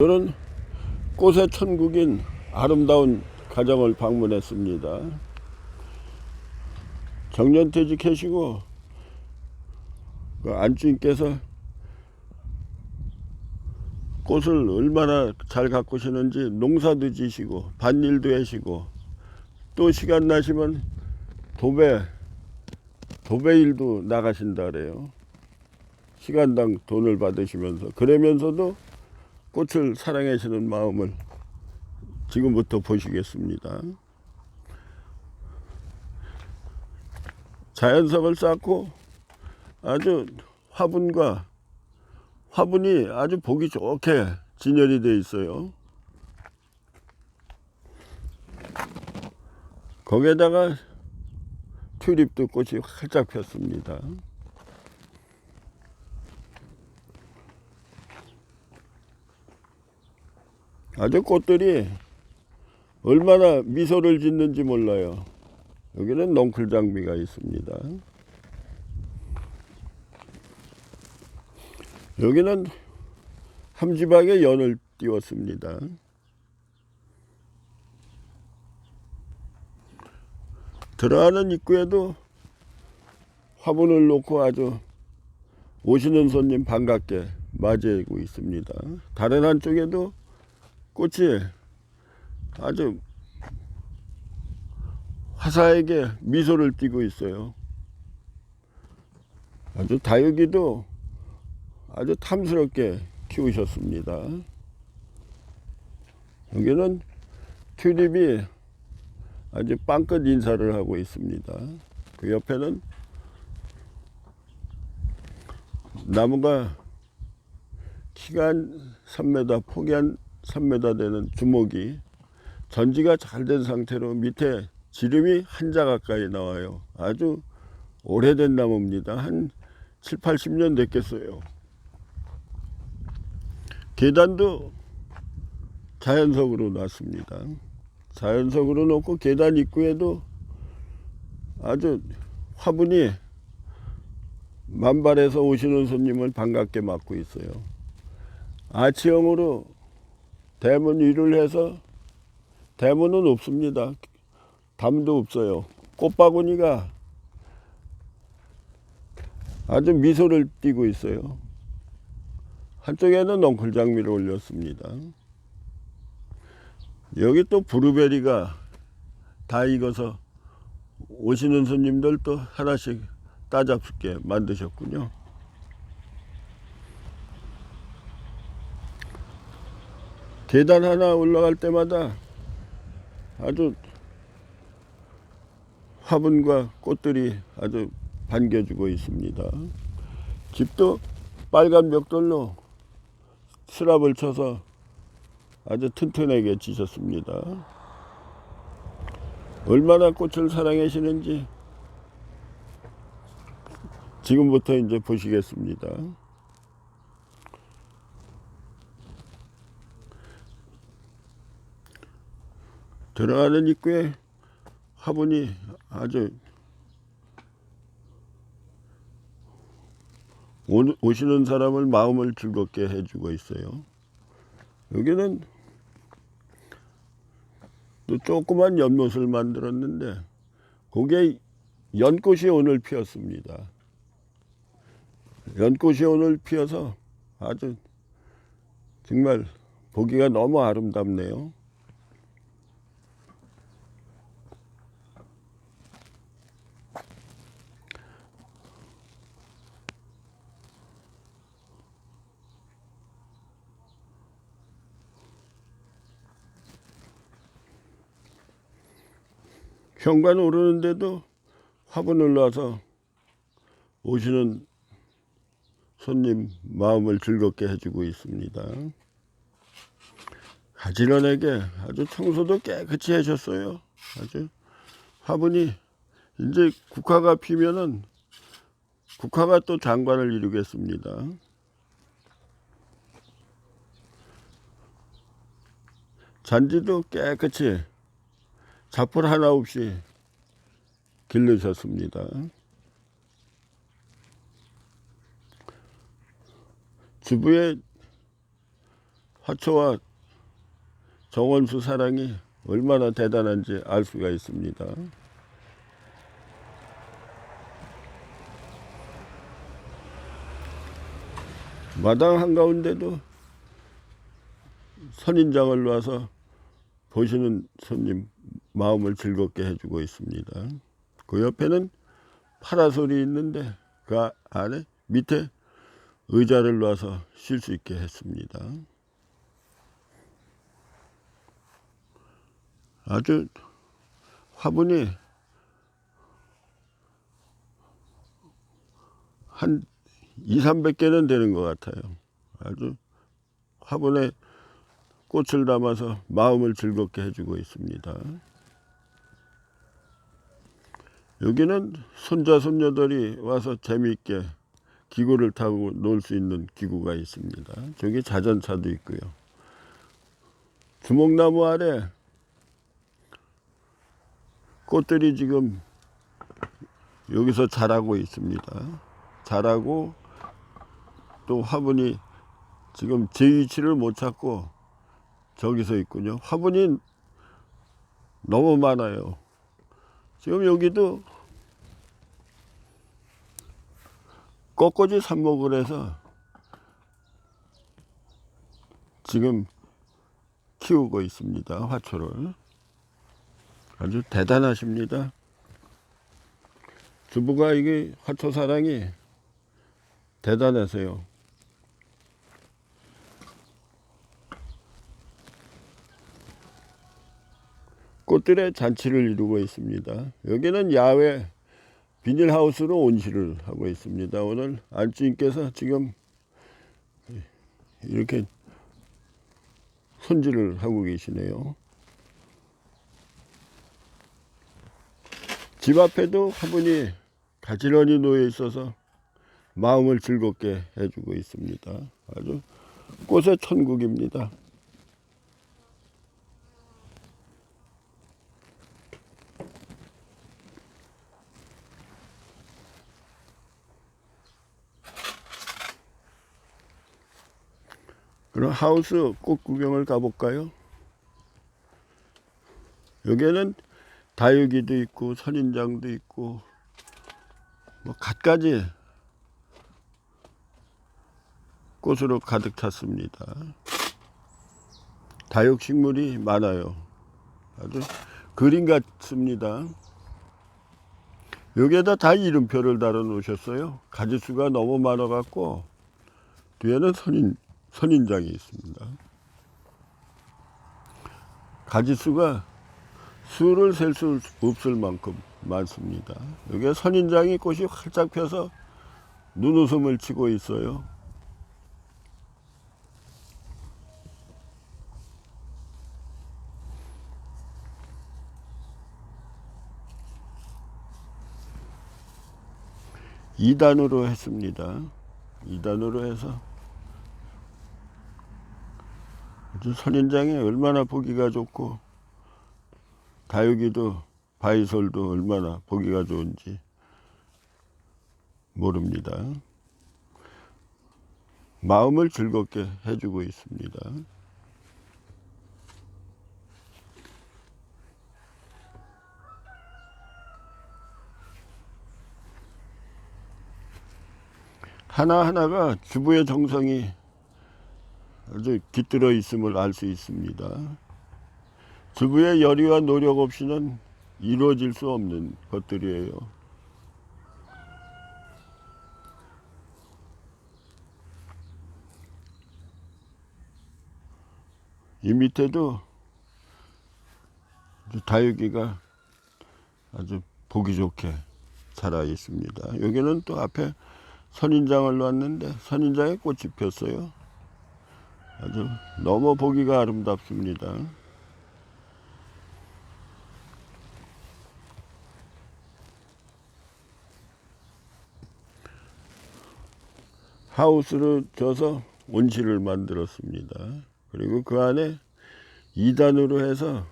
저는 꽃의 천국인 아름다운 가정을 방문했습니다. 정년퇴직 하시고 그 안주인께서 꽃을 얼마나 잘 가꾸시는지 농사도 지시고 밭일도 하시고 또 시간 나시면 도배 도배 일도 나가신다 그래요. 시간당 돈을 받으시면서 그러면서도 꽃을 사랑하시는 마음을 지금부터 보시겠습니다. 자연석을 쌓고 아주 화분과 화분이 아주 보기 좋게 진열이 되어 있어요. 거기에다가 튤립도 꽃이 활짝 폈습니다. 아주 꽃들이 얼마나 미소를 짓는지 몰라요. 여기는 넝쿨 장미가 있습니다. 여기는 함지박에 연을 띄웠습니다. 들어가는 입구에도 화분을 놓고 아주 오시는 손님 반갑게 맞이하고 있습니다. 다른 한쪽에도 꽃이 아주 화사하게 미소를 띠고 있어요. 아주 다육이도 아주 탐스럽게 키우셨습니다. 여기는 튤립이 아주 빵끝 인사를 하고 있습니다. 그 옆에는 나무가 키가 한 3m, 폭이 한 3m 되는 주먹이 전지가 잘 된 상태로 밑에 지름이 한 자 가까이 나와요. 아주 오래된 나무입니다. 한 7, 80년 됐겠어요. 계단도 자연석으로 놨습니다. 자연석으로 놓고 계단 입구에도 아주 화분이 만발해서 오시는 손님을 반갑게 맞고 있어요. 아치형으로 대문 위를 해서 대문은 없습니다. 담도 없어요. 꽃바구니가 아주 미소를 띠고 있어요. 한쪽에는 넝쿨 장미를 올렸습니다. 여기 또 브루베리가 다 익어서 오시는 손님들 또 하나씩 따잡게 만드셨군요. 계단 하나 올라갈 때마다 아주 화분과 꽃들이 아주 반겨주고 있습니다. 집도 빨간 벽돌로 스랍을 쳐서 아주 튼튼하게 지셨습니다. 얼마나 꽃을 사랑하시는지 지금부터 이제 보시겠습니다. 들어가는 입구에 화분이 아주 오- 오시는 사람을 마음을 즐겁게 해주고 있어요. 여기는 또 조그만 연못을 만들었는데 거기에 연꽃이 오늘 피었습니다. 연꽃이 오늘 피어서 아주 정말 보기가 너무 아름답네요. 현관 오르는데도 화분을 놔서 오시는 손님 마음을 즐겁게 해주고 있습니다. 가지런하게 아주 청소도 깨끗이 하셨어요. 아주 화분이 이제 국화가 피면은 국화가 또 장관을 이루겠습니다. 잔디도 깨끗이 자풀 하나 없이 길르셨습니다. 주부의 화초와 정원수 사랑이 얼마나 대단한지 알 수가 있습니다. 마당 한가운데도 선인장을 놔서 보시는 손님 마음을 즐겁게 해주고 있습니다. 그 옆에는 파라솔이 있는데 그 아- 안에 밑에 의자를 놔서 쉴 수 있게 했습니다. 아주 화분이 한 2, 300개는 되는 것 같아요. 아주 화분에 꽃을 담아서 마음을 즐겁게 해주고 있습니다. 여기는 손자 손녀들이 와서 재미있게 기구를 타고 놀 수 있는 기구가 있습니다. 저기 자전차도 있고요. 주목나무 아래 꽃들이 지금 여기서 자라고 있습니다. 자라고 또 화분이 지금 제 위치를 못 찾고 저기서 있군요. 화분이 너무 많아요. 지금 여기도 꽃꽂이 삽목을 해서 지금 키우고 있습니다. 화초를. 아주 대단하십니다. 주부가 이게 화초 사랑이 대단하세요. 꽃들의 잔치를 이루고 있습니다. 여기는 야외 비닐하우스로 온실을 하고 있습니다. 오늘 안주인께서 지금 이렇게 손질을 하고 계시네요. 집 앞에도 화분이 가지런히 놓여 있어서 마음을 즐겁게 해주고 있습니다. 아주 꽃의 천국입니다. 그럼 하우스 꽃 구경을 가볼까요? 여기에는 다육이도 있고 선인장도 있고 뭐 갖가지 꽃으로 가득 찼습니다. 다육식물이 많아요. 아주 그림 같습니다. 여기에다 다 이름표를 달아 놓으셨어요. 가지수가 너무 많아 갖고 뒤에는 선인 선인장이 있습니다. 가지수가 수를 셀 수 없을 만큼 많습니다. 여기 선인장이 꽃이 활짝 펴서 눈웃음을 치고 있어요. 이단으로 했습니다. 이단으로 해서 아주 선인장이 얼마나 보기가 좋고 다육이도 바이솔도 얼마나 보기가 좋은지 모릅니다. 마음을 즐겁게 해주고 있습니다. 하나하나가 주부의 정성이 아주 깃들어 있음을 알 수 있습니다. 주부의 열의와 노력 없이는 이루어질 수 없는 것들이에요. 이 밑에도 다육이가 아주 보기 좋게 자라 있습니다. 여기는 또 앞에 선인장을 놨는데 선인장에 꽃이 폈어요. 아주 너무 보기가 아름답습니다. 하우스를 져서 온실을 만들었습니다. 그리고 그 안에 2단으로 해서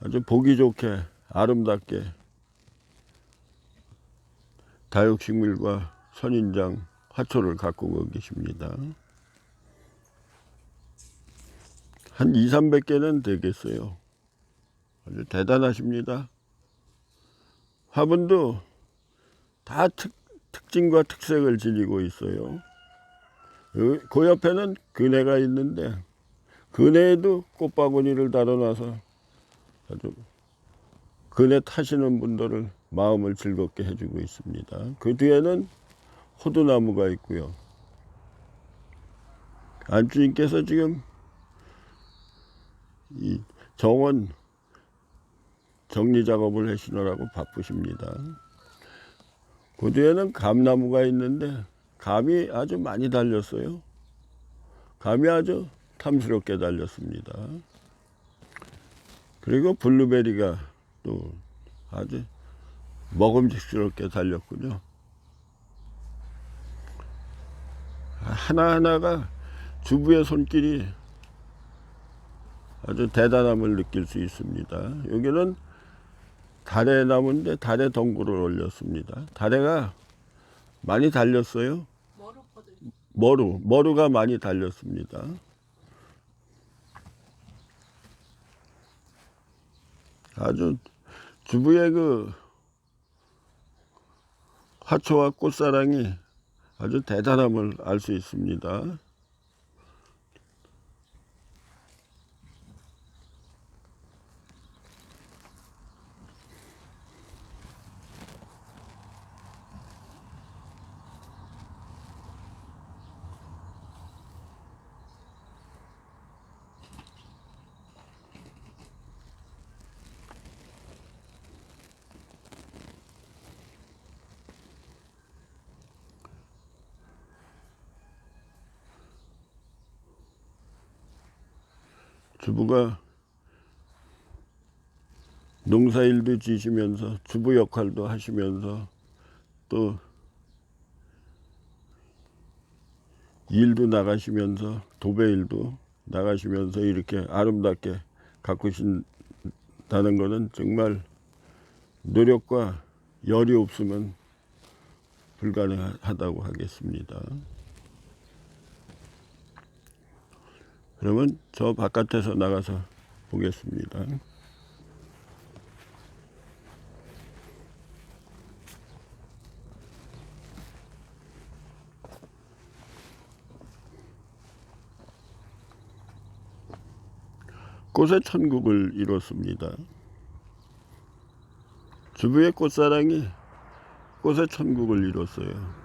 아주 보기 좋게 아름답게 다육식물과 선인장, 화초를 가꾸고 계십니다. 한 2, 300개는 되겠어요. 아주 대단하십니다. 화분도 다 특, 특징과 특색을 지니고 있어요. 그- 그 옆에는 그네가 있는데 그네에도 꽃바구니를 달아놔서 아주 그네 타시는 분들을 마음을 즐겁게 해주고 있습니다. 그 뒤에는 호두나무가 있고요. 안주인께서 지금 이 정원 정리 작업을 하시느라고 바쁘십니다. 그 뒤에는 감나무가 있는데 감이 아주 많이 달렸어요. 감이 아주 탐스럽게 달렸습니다. 그리고 블루베리가 또 아주 먹음직스럽게 달렸군요. 하나하나가 주부의 손길이 아주 대단함을 느낄 수 있습니다. 여기는 달의 나무인데 달의 덩굴을 올렸습니다. 달에가 많이 달렸어요. 머루, 머루가 많이 달렸습니다. 아주 주부의 그 화초와 꽃사랑이 아주 대단함을 알 수 있습니다. 주부가 농사일도 지시면서 주부 역할도 하시면서 또 일도 나가시면서 도배 일도 나가시면서 이렇게 아름답게 가꾸신다는 것은 정말 노력과 열이 없으면 불가능하다고 하겠습니다. 그러면 저 바깥에서 나가서 보겠습니다. 꽃의 천국을 이뤘습니다. 주부의 꽃사랑이 꽃의 천국을 이뤘어요.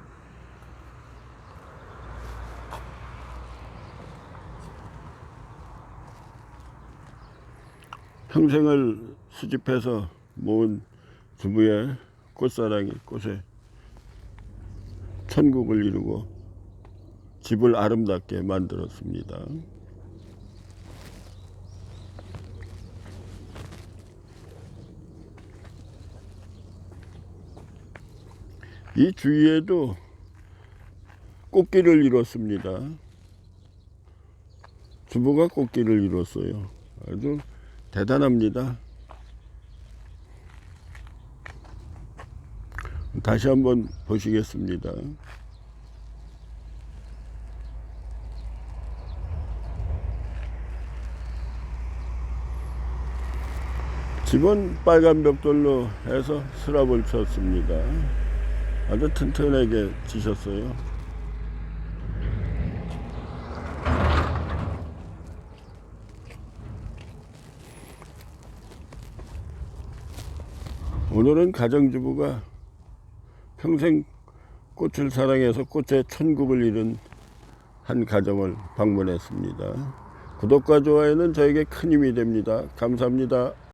평생을 수집해서 모은 주부의 꽃사랑이 꽃에 천국을 이루고 집을 아름답게 만들었습니다. 이 주위에도 꽃길을 이뤘습니다. 주부가 꽃길을 이뤘어요. 아주 대단합니다. 다시 한번 보시겠습니다. 집은 빨간 벽돌로 해서 스랍을 쳤습니다. 아주 튼튼하게 지셨어요. 오늘은 가정주부가 평생 꽃을 사랑해서 꽃의 천국을 이룬 한 가정을 방문했습니다. 구독과 좋아요는 저에게 큰 힘이 됩니다. 감사합니다.